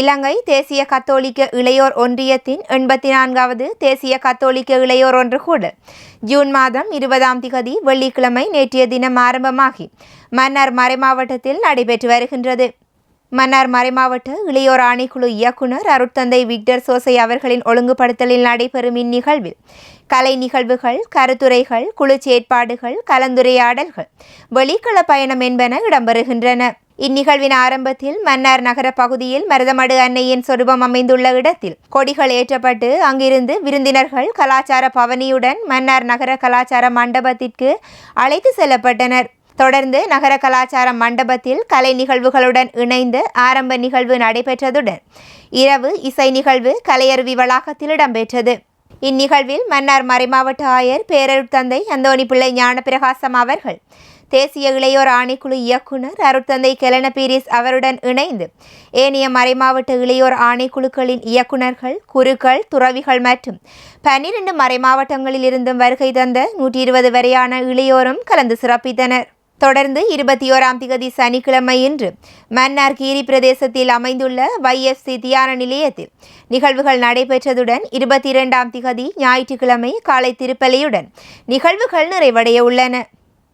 இலங்கை தேசிய கத்தோலிக்க இளையோர் ஒன்றியத்தின் எண்பத்தி நான்காவது தேசிய கத்தோலிக்க இளையோர் ஒன்று கூட. ஜூன் மாதம் இருபதாம் திகதி வெள்ளிக்கிழமை நேற்றைய தினம் ஆரம்பமாகி மன்னார் மறைமாவட்டத்தில் நடைபெற்று வருகின்றது. மன்னார் மறைமாவட்ட இளையோர் ஆணைக்குழு இயக்குனர் அருட்தந்தை விக்டர் சோசை அவர்களின் ஒழுங்குபடுத்தலில் நடைபெறும் இந்நிகழ்வில் கலை நிகழ்வுகள் கருத்துரைகள் குழு செயற்பாடுகள் கலந்துரையாடல்கள் வெளிக்கள பயணம் என்பன இடம்பெறுகின்றன. இந்நிகழ்வின் ஆரம்பத்தில் மன்னார் நகர பகுதியில் மருதமடு அன்னையின் சொரூபம் அமைந்துள்ள இடத்தில் கொடிகள் ஏற்றப்பட்டு அங்கிருந்து விருந்தினர்கள் கலாச்சார பவனியுடன் மன்னார் நகர கலாச்சார மண்டபத்திற்கு அழைத்து செல்லப்பட்டனர். தொடர்ந்து நகர கலாச்சார மண்டபத்தில் கலை நிகழ்வுகளுடன் இணைந்து ஆரம்ப நிகழ்வு நடைபெற்றதுடன் இரவு இசை நிகழ்வு கலையருவி வளாகத்தில் இடம்பெற்றது. இந்நிகழ்வில் மன்னார் மறைமாவட்ட ஆயர் பேரருட்தந்தை அந்தோணி பிள்ளை ஞானப்பிரகாசம் அவர்கள் தேசிய இளையோர் ஆணைக்குழு இயக்குனர் அருட்தந்தை கெலன பீரிஸ் அவருடன் இணைந்து ஏனைய மறைமாவட்ட இளையோர் ஆணைக்குழுக்களின் இயக்குனர்கள் குருக்கள் துறவிகள் மற்றும் பன்னிரண்டு மறைமாவட்டங்களில் இருந்தும் வருகை தந்த நூற்றி இருபது வரையான இளையோரும் கலந்து சிறப்பித்தனர். தொடர்ந்து இருபத்தி ஓராம் திகதி சனிக்கிழமை இன்று மன்னார் கீரி பிரதேசத்தில் அமைந்துள்ள வைஎஃப்சி தியான நிலையத்தில் நிகழ்வுகள் நடைபெற்றதுடன் இருபத்தி இரண்டாம் திகதி ஞாயிற்றுக்கிழமை காலை திருப்பலியுடன் நிகழ்வுகள் நிறைவடைய உள்ளன.